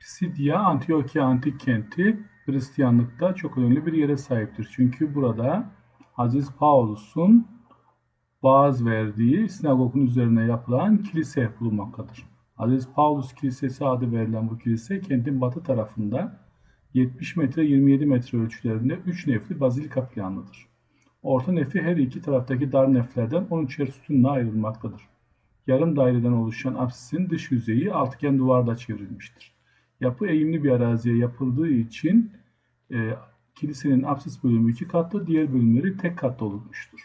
Pisidia, Antiokia antik kenti Hristiyanlıkta çok önemli bir yere sahiptir. Çünkü burada Aziz Paulus'un vaaz verdiği sinagogun üzerine yapılan kilise bulunmaktadır. Aziz Paulus Kilisesi adı verilen bu kilise kentin batı tarafında 70 metre 27 metre ölçülerinde 3 nefli bazilika planlıdır. Orta nefi her iki taraftaki dar neflerden 13'er sütunla ayrılmaktadır. Yarım daireden oluşan apsisin dış yüzeyi altıgen duvarda çevrilmiştir. Yapı eğimli bir araziye yapıldığı için e, kilisenin apsis bölümü iki katlı, diğer bölümleri tek katlı oluşmuştur.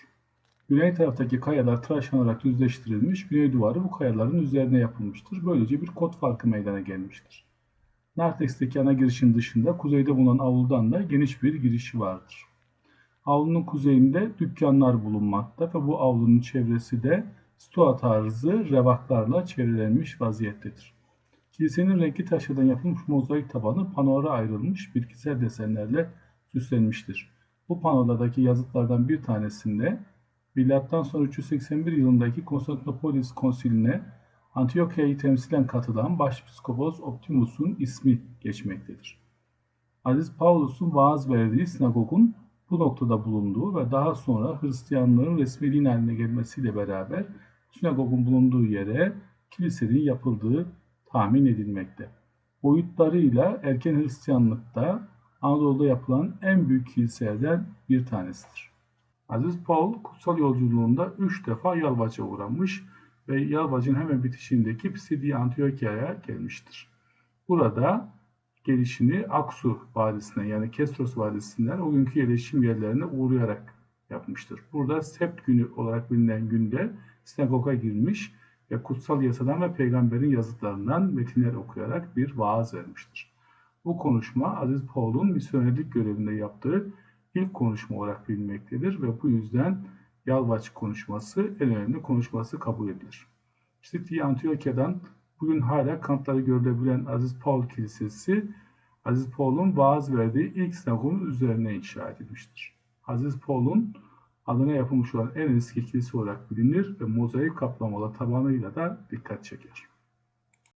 Güney taraftaki kayalar tıraşlanarak düzleştirilmiş, güney duvarı bu kayaların üzerine yapılmıştır. Böylece bir kod farkı meydana gelmiştir. Nartex'teki ana girişin dışında kuzeyde bulunan avludan da geniş bir girişi vardır. Avlunun kuzeyinde dükkanlar bulunmakta ve bu avlunun çevresi de stoa tarzı revaklarla çevrelenmiş vaziyettedir. Kilisenin renkli taşlardan yapılmış mozaik tabanı panolara ayrılmış bitkisel desenlerle süslenmiştir. Bu panolardaki yazıtlardan bir tanesinde milattan sonra 381 yılındaki Konstantinopolis konsiline Antiokya'yı temsilen katılan Başpiskopos Optimus'un ismi geçmektedir. Aziz Paulus'un vaaz verdiği sinagogun bu noktada bulunduğu ve daha sonra Hristiyanlığın resmi din haline gelmesiyle beraber sinagogun bulunduğu yere kilisenin yapıldığı tahmin edilmekte. Boyutlarıyla erken Hristiyanlıkta Anadolu'da yapılan en büyük kiliselerden bir tanesidir. Aziz Paul kutsal yolculuğunda üç defa Yalvaç'a uğramış ve Yalvaç'ın hemen bitişindeki Pisidia Antiokya'ya gelmiştir. Burada gelişini Aksu Vadisi'ne yani Kestros Vadisi'nden o günkü yerleşim yerlerine uğrayarak yapmıştır. Burada Sept günü olarak bilinen günde sinagoga girmiş ve kutsal yasadan ve peygamberin yazıtlarından metinler okuyarak bir vaaz vermiştir. Bu konuşma Aziz Paul'un misyonerlik görevinde yaptığı ilk konuşma olarak bilinmektedir ve bu yüzden Yalvaç konuşması en önemli konuşması kabul edilir. İşte Antiokya'dan bugün hala kanıtları görülebilen Aziz Paul Kilisesi Aziz Paul'un vaaz verdiği ilk sinagogun üzerine inşa edilmiştir. Aziz Paul'un adına yapılmış olan en eski kilise olarak bilinir ve mozaik kaplamalı tabanıyla da dikkat çeker.